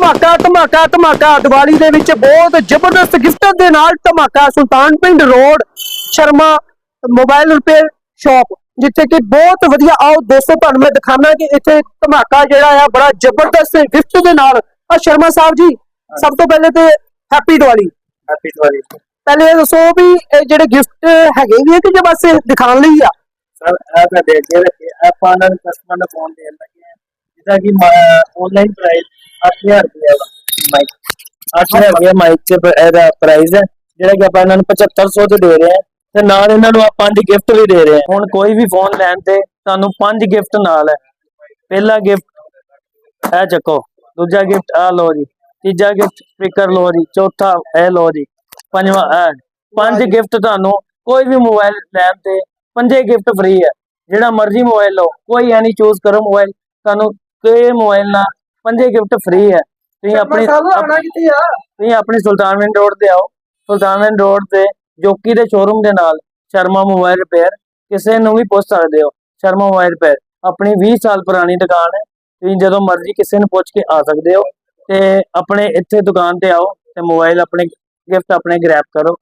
ਧਮਾਕਾ ਧਮਾਕਾ ਧਮਾਕਾ। ਦੀਵਾਲੀ ਦੇ ਵਿੱਚ ਬਹੁਤ ਜ਼ਬਰਦਸਤ ਗਿਫਟ ਦੇ ਨਾਲ ਧਮਾਕਾ। Sultan Pind road Sharma mobile repair shop ਜਿੱਥੇ ਕਿ ਬਹੁਤ ਵਧੀਆ ਆਓ ਦੋਸਤੋ ਤੁਹਾਨੂੰ ਮੈਂ ਦਿਖਾਣਾ ਕਿ ਇੱਥੇ ਧਮਾਕਾ ਜਿਹੜਾ ਆ ਬੜਾ ਜ਼ਬਰਦਸਤ ਗਿਫਟ ਦੇ ਨਾਲ। ਆ ਸ਼ਰਮਾ ਸਾਹਿਬ ਜੀ ਸਭ ਤੋਂ ਪਹਿਲੇ ਤੇ ਹੈਪੀ ਦੀਵਾਲੀ। ਹੈਪੀ ਦੀਵਾਲੀ। ਪਹਿਲੇ ਇਹ ਦੱਸੋ ਵੀ ਇਹ ਜਿਹੜੇ ਗਿਫਟ ਹੈਗੇ ਵੀ ਆ ਕਿ ਜੇ ਬਸ ਇਹ ਦਿਖਾਉਣ ਲਈ ਆ? ਸਰ ਇਹ ਤਾਂ ਦੇ ਕੇ ਰੱਖੇ ਆਪਾਂ ਨਾਲ ਕਸਟਮਰ ਨੂੰ ਫੋਨ ਦੇਣ ਲੱਗੇ ਹਾਂ ਜਿਹਦਾ ਕਿ ਆਨਲਾਈਨ ਪ੍ਰਾਈਸ 8000 ਰੁਪਏ ਦਾ ਮਾਈਕ 8000 ਰੁਪਏ ਮਾਈਕ ਤੇ ਇਹਦਾ ਪ੍ਰਾਈਸ ਹੈ, ਜਿਹੜਾ ਕਿ ਆਪਾਂ ਇਹਨਾਂ ਨੂੰ 7500 ਤੇ ਦੇ ਰਹੇ ਹਾਂ ਤੇ ਨਾਲ ਇਹਨਾਂ ਨੂੰ ਆਪਾਂ ਪੰਜ ਗਿਫਟ ਵੀ ਦੇ ਰਹੇ ਹਾਂ। ਹੁਣ ਕੋਈ ਵੀ ਫੋਨ ਲੈਣ ਤੇ ਤੁਹਾਨੂੰ ਪੰਜ ਗਿਫਟ ਨਾਲ ਹੈ। ਪਹਿਲਾ ਗਿਫਟ ਇਹ ਚੱਕੋ, ਦੂਜਾ ਗਿਫਟ ਆ ਲਓ ਜੀ, ਤੀਜਾ ਗਿਫਟ ਸਪੀਕਰ ਲਓ ਜੀ, ਚੌਥਾ ਇਹ ਲਓ ਜੀ, ਪੰਜਵਾਂ ਇਹ। ਪੰਜ ਗਿਫਟ ਤੁਹਾਨੂੰ ਕੋਈ ਵੀ ਮੋਬਾਈਲ ਲੈਣ ਤੇ ਪੰਜੇ ਗਿਫਟ ਫ੍ਰੀ ਹੈ। ਜਿਹੜਾ ਮਰਜ਼ੀ ਮੋਬਾਈਲ ਲਓ, ਕੋਈ ਐ ਨਹੀਂ ਚੂਜ਼ ਕਰੋ ਮੋਬਾਈਲ ਤੁਹਾਨੂੰ ਕੋਈ ਮੋਬਾਈਲ ਨਾਲ ਪੰਜੇ ਗਿਫਟ ਫ੍ਰੀ ਹੈ। ਤੁਸੀਂ ਆਪਣੀ ਕਿੱਥੇ ਆ? ਤੁਸੀਂ ਆਪਣੀ ਸੁਲਤਾਨਵਿੰਦ ਰੋਡ ਤੇ ਆਓ। ਸੁਲਤਾਨਵਿੰਦ ਰੋਡ ਤੇ ਜੋਕੀ ਦੇ ਸ਼ੋਰੂਮ ਦੇ ਨਾਲ ਸ਼ਰਮਾ ਮੋਬਾਈਲ ਰਿਪੇਅਰ ਕਿਸੇ ਨੂੰ ਵੀ ਪੁੱਛ ਸਕਦੇ ਹੋ। ਸ਼ਰਮਾ ਮੋਬਾਈਲ ਰਿਪੇਅਰ ਆਪਣੀ 20 ਸਾਲ ਪੁਰਾਣੀ ਦੁਕਾਨ ਹੈ। ਤੁਸੀਂ ਜਦੋਂ ਮਰਜ਼ੀ ਕਿਸੇ ਨੂੰ ਪੁੱਛ ਕੇ ਆ ਸਕਦੇ ਹੋ। ਤੇ ਆਪਣੇ ਇੱਥੇ ਦੁਕਾਨ ਤੇ ਆਓ ਤੇ ਮੋਬਾਈਲ ਆਪਣੇ ਗਿਫਟ ਆਪਣੇ ਗ੍ਰੈਬ ਕਰੋ।